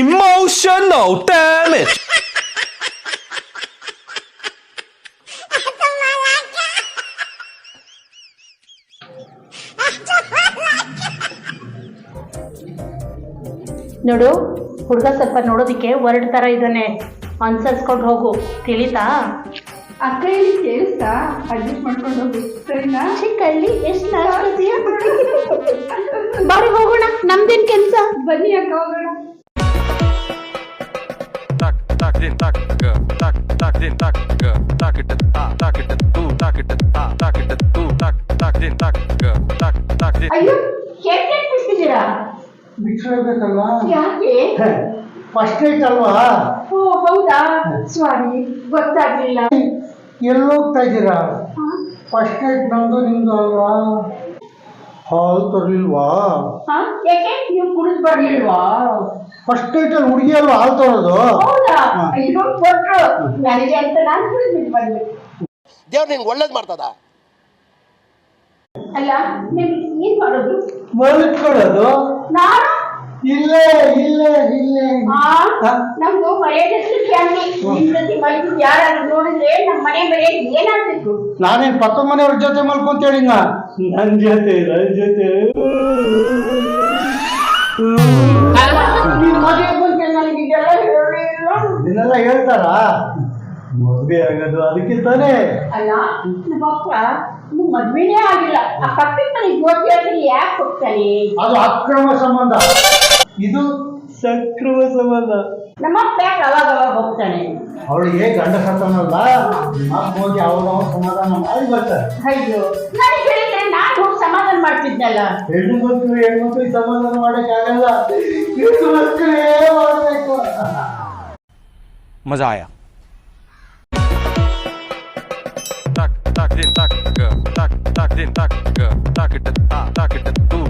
Emotional damage. ನೋಡು ಹುಡುಗ ಸ್ವಲ್ಪ ನೋಡೋದಿಕ್ಕೆ ವರ್ಡ್ ಥರ ಇದ್ದಾನೆ. ಅನ್ಸರ್ಸ್ಕೊಂಡು ಹೋಗು. ತಿಳಿತಾ? ಅಕ್ಕ ಇಲ್ಲಿ ಕೇಳಿಸ್ತಾ? ಅಡ್ಜಸ್ಟ್ ಮಾಡ್ಕೊಂಡು ಹೋಗು. ಸರಿನಾ? ಚಿಕ್ಕಳ್ಳಿ ಎಷ್ಟು ಬಾರಿ ಹೋಗೋಣ ನಮ್ದೇನ್ ಕೆಲಸ? ಬನ್ನಿ ಅಕ ಹೋಗೋಣ. ಟಕ್ ಟಕ್ ದಿನ ಟಕ್ ಟಕ್ ಟಕ್ ಟಕ್ ಅಲ್ವಾ? ಹಾಲ್ ತರಲಿಲ್ವಾ? ಹಾ? ಯಾಕೆ? ನೀವು ಕುಡಿದು ಬರ್ಲಿಲ್ವಾ? ಫಸ್ಟ್ ಐಟಲ್ ಹುಡುಗಿ ಅಲ್ವಾ ಹಾಲ್ ತರೋದು? ಹೌದಾ? ಹಾ. ಒಳ್ಳೇದ್ ಕೊಟ್ರು. ನನಗೆ ಅಂತ ನಾನು ಕುಡಿದ್ಬಿಟ್ಟು ಬಂದೆ. ದೇವ್ರು ನಿನ್ಗೆ ಒಳ್ಳೇದು ಮಾಡ್ತದ? ಅಲ್ಲ ನಿಮ್ಗೆ ಏನ್ ಮಾಡೋದು? ಮಲ್ಕೊಳ್ಳೋದು ನಾನು? ಇಲ್ಲೇ ಇಲ್ಲೇ ಇಲ್ಲೇ? ನಮ್ದು ಮರ್ಯಾದಷ್ಟು ಫ್ಯಾಮಿಲಿ ನಿಮ್ ಜೊತೆ ಯಾರಾದ್ರೂ ನೋಡಿದ್ರೆ ನಮ್ಮ ಮನೆ ಮೇಲೆ ಏನಾಗ್ಬೇಕು ನಾನೇನ್ ಪಕ್ಕ ಮನೆಯವ್ರ ಜೊತೆ ಮಲ್ಕೊಂತ ಹೇಳಿ ನನ್ ಜೊತೆ ನನ್ ಜೊತೆ. ನಿಮ್ ಮದುವೆ ಬಗ್ಗೆ ನನಗೆ ಇದೆಲ್ಲ ಹೇಳಿಲ್ಲ ಇದನ್ನೆಲ್ಲ ಹೇಳ್ತಾರಾ? ಮದುವೆ ಆಗೋದು ಅದಕ್ಕೆ ತಾನೇ. ಅಲ್ಲ ನಮ್ಮ ಅಪ್ಪ ನಿಮ್ ಮದ್ವೆನೇ ಆಗಿಲ್ಲ. ಆ ಪಕ್ಕದ ಮನೆ ಜ್ಯೋತಿ ಹತ್ರ ಯಾಕೆ ಹೋಗ್ತಾನೆ? ಅದು ಅಕ್ರಮ ಸಂಬಂಧ. ಇದು ಸಕ್ರುವ ಸಂಬಂಧ ನಮ್ಮ ಅಪ್ಪ ಯಾಕೆ ಅವಾಗ ಅವಾಗ ಹೋಗ್ತಾನೆ ಅವಳಿಗೆ ಗಂಡ ಸತ್ತನಲ್ಲ ಹೋಗಿ ಅವ್ರು ಅವ್ರು ಸಮಾಧಾನ ಮಾಡಿ ಬರ್ತಾರೆ ಅಯ್ಯೋ ನನಗೆ ಹೇಳಿದ್ರೆ ನಾನು ಹೋಗಿ ಸಮಾಧಾನ ಮಾಡ್ತಿದ್ದಲ್ಲ ಹೆಣ್ಣು ಮಕ್ಕಳು ಹೆಣ್ಮಕ್ಳಿಗೆ ಸಮಾಧಾನ ಮಾಡೋಕ್ಕಾಗಲ್ಲ ಹೆಣ್ಣು ಮಕ್ಕಳೇ ಮಾಡಬೇಕು ಮಜಾ ಆಯಾ так, так, дин, так, так, так, дин, так, так, так, так, так, так,